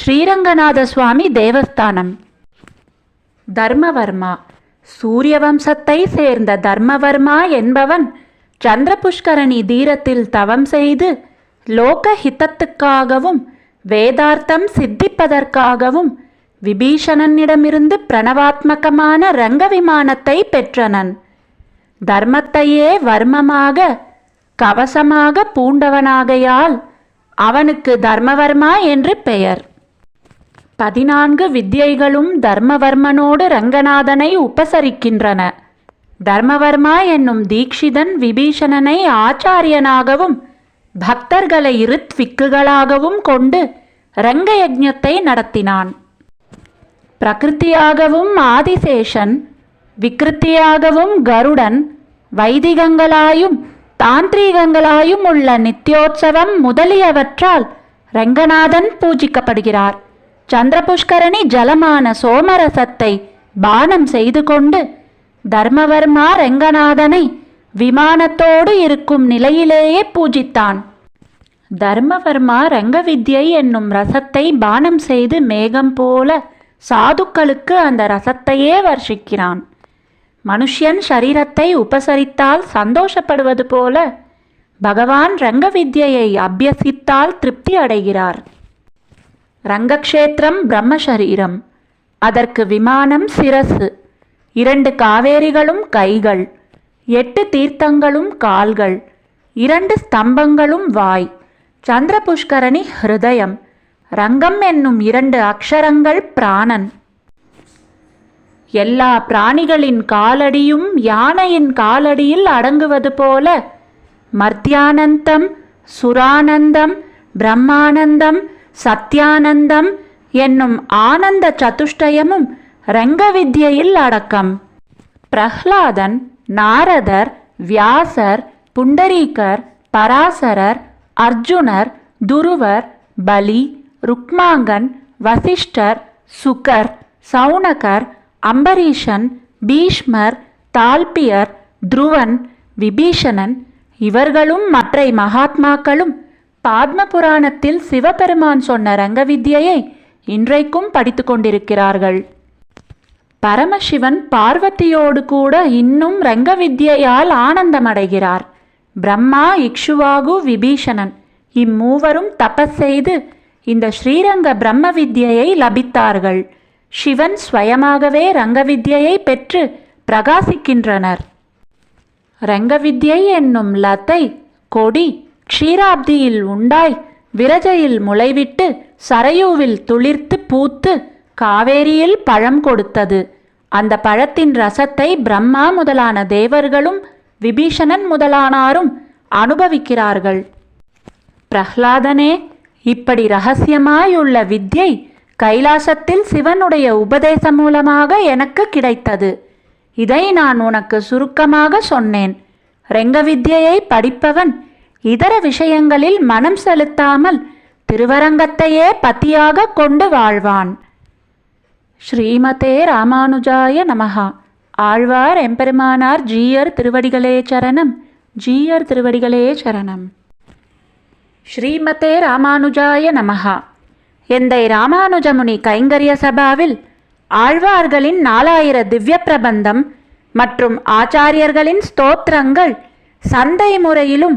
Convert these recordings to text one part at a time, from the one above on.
ஸ்ரீரங்கநாத சுவாமி தேவஸ்தானம். தர்மவர்மா சூரிய வம்சத்தை சேர்ந்த தர்மவர்மா என்பவன் சந்திரபுஷ்கரணி தீரத்தில் தவம் செய்து லோக ஹிதத்துக்காகவும் வேதார்த்தம் சித்திப்பதற்காகவும் விபீஷணனிடமிருந்து பிரணவாத்மகமான ரங்க விமானத்தை பெற்றனன். தர்மத்தையே வர்மமாக கவசமாக பூண்டவனாகையால் அவனுக்கு தர்மவர்மா என்று பெயர். பதினான்கு வித்யைகளும் தர்மவர்மனோடு ரங்கநாதனை உபசரிக்கின்றன. தர்மவர்மா என்னும் தீக்ஷிதன் விபீஷணனை ஆச்சாரியனாகவும் பக்தர்களை இருத்விக்குகளாகவும் கொண்டு ரங்கயஜத்தை நடத்தினான். பிரகிருத்தியாகவும் ஆதிசேஷன் விக்கிருத்தியாகவும் கருடன் வைதிகங்களாயும் தாந்திரீகங்களாயும் உள்ள நித்யோற்சவம் முதலியவற்றால் ரங்கநாதன் பூஜிக்கப்படுகிறார். சந்திரபுஷ்கரணி ஜலமான சோமரசத்தை பானம் செய்து கொண்டு தர்மவர்மா ரெங்கநாதனை விமானத்தோடு இருக்கும் நிலையிலேயே பூஜித்தான். தர்மவர்மா ரங்கவித்யை என்னும் ரசத்தை பானம் செய்து மேகம் போல சாதுக்களுக்கு அந்த ரசத்தையே வர்ஷிக்கிறான். மனுஷ்யன் சரீரத்தை உபசரித்தால் சந்தோஷப்படுவது போல பகவான் ரங்கவித்யை அபியசித்தால் திருப்தி அடைகிறார். ரங்கக்ஷேத்திரம் பிரம்மசரீரம். அதற்கு விமானம் சிரசு. இரண்டு காவேரிகளும் கைகள். எட்டு தீர்த்தங்களும் கால்கள். இரண்டு ஸ்தம்பங்களும் வாய். சந்திரபுஷ்கரணி ஹிருதயம். ரங்கம் என்னும் இரண்டு அக்ஷரங்கள் பிராணன். எல்லா பிராணிகளின் காலடியும் யானையின் காலடியில் அடங்குவது போல மர்த்தியானந்தம் சுரானந்தம் பிரம்மானந்தம் சத்யானந்தம் என்னும் ஆனந்த சதுஷ்டயமும் ரங்கவித்யில் அடக்கம். பிரஹ்லாதன் நாரதர் வியாசர் புண்டரீகர் பராசரர் அர்ஜுனர் துருவர் பலி ருக்மாங்கன் வசிஷ்டர் சுகர் சௌனகர் அம்பரீஷன் பீஷ்மர் தால்பியர் துருவன் விபீஷணன் இவர்களும் மற்ற மகாத்மாக்களும் பாத்ம புராணத்தில் சிவபெருமான் சொன்ன ரங்கவித்யை இன்றைக்கும் படித்து கொண்டிருக்கிறார்கள். பரமசிவன் பார்வதியோடு கூட இன்னும் ரங்கவித்யால் ஆனந்தமடைகிறார். பிரம்மா இக்ஷுவாகு விபீஷணன் இம்மூவரும் தபஸ் செய்து இந்த ஸ்ரீரங்க பிரம்ம வித்யை லபித்தார்கள். சிவன் ஸ்வயமாகவே ரங்கவித்யை பெற்று பிரகாசிக்கின்றனர். ரங்கவித்யை என்னும் லத்தை கொடி க்ஷீராப்தியில் உண்டாய் விரஜையில் முளைவிட்டு சரையூவில் துளிர்த்து பூத்து காவேரியில் பழம் கொடுத்தது. அந்த பழத்தின் ரசத்தை பிரம்மா முதலான தேவர்களும் விபீஷணன் முதலானாரும் அனுபவிக்கிறார்கள். பிரஹ்லாதனே இப்படி ரகசியமாயுள்ள வித்யை கைலாசத்தில் சிவனுடைய உபதேசம் மூலமாக எனக்கு கிடைத்தது. இதை நான் உனக்கு சுருக்கமாக சொன்னேன். ரெங்க வித்யை படிப்பவன் இதர விஷயங்களில் மனம் செலுத்தாமல் திருவரங்கத்தையே பத்தியாக கொண்டு வாழ்வான். ஸ்ரீமதே ராமானுஜாய நமஹா. ஆழ்வார் எம்பெருமானார் ஜீயர் திருவடிகளே சரணம். ஜீயர் திருவடிகளே சரணம். ஸ்ரீமதே ராமானுஜாய நமஹா. எந்தை ராமானுஜமுனி கைங்கரிய சபாவில் ஆழ்வார்களின் நாலாயிர திவ்ய பிரபந்தம் மற்றும் ஆச்சாரியர்களின் ஸ்தோத்திரங்கள் சந்தை முறையிலும்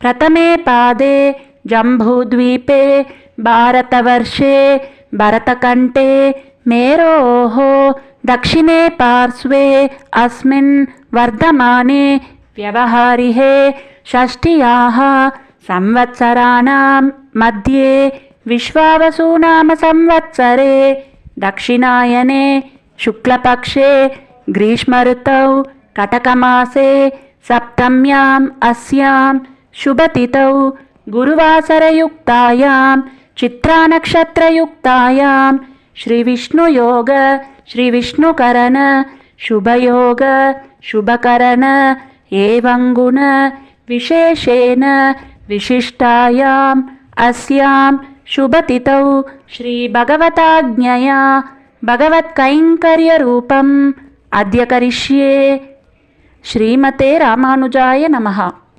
प्रथमे पादे जम्बूद्वीपे भारतवर्षे भरतकण्ठे मेरोः दक्षिणे पार्श्वे अस्मिन् वर्धमाने व्यवहारिहे षष्ट्याः संवत्सराणां मध्ये विश्वावसूनाम संवत्सरे दक्षिणायने शुक्लपक्षे ग्रीष्मऋतौ कटकमासे सप्तम्याम् अस्यां शुभतिथौ गुरुवासरयुक्तायां चित्रानक्षत्रयुक्तायां श्रीविष्णुयोग श्रीविष्णुकरण शुभयोग शुभकरण एवङ्गुण विशेषेण विशिष्टायाम् अस्यां शुभतितौ श्रीभगवताज्ञया भगवत्कैङ्कर्यरूपम् अद्य करिष्ये। श्रीमते रामानुजाय नमः।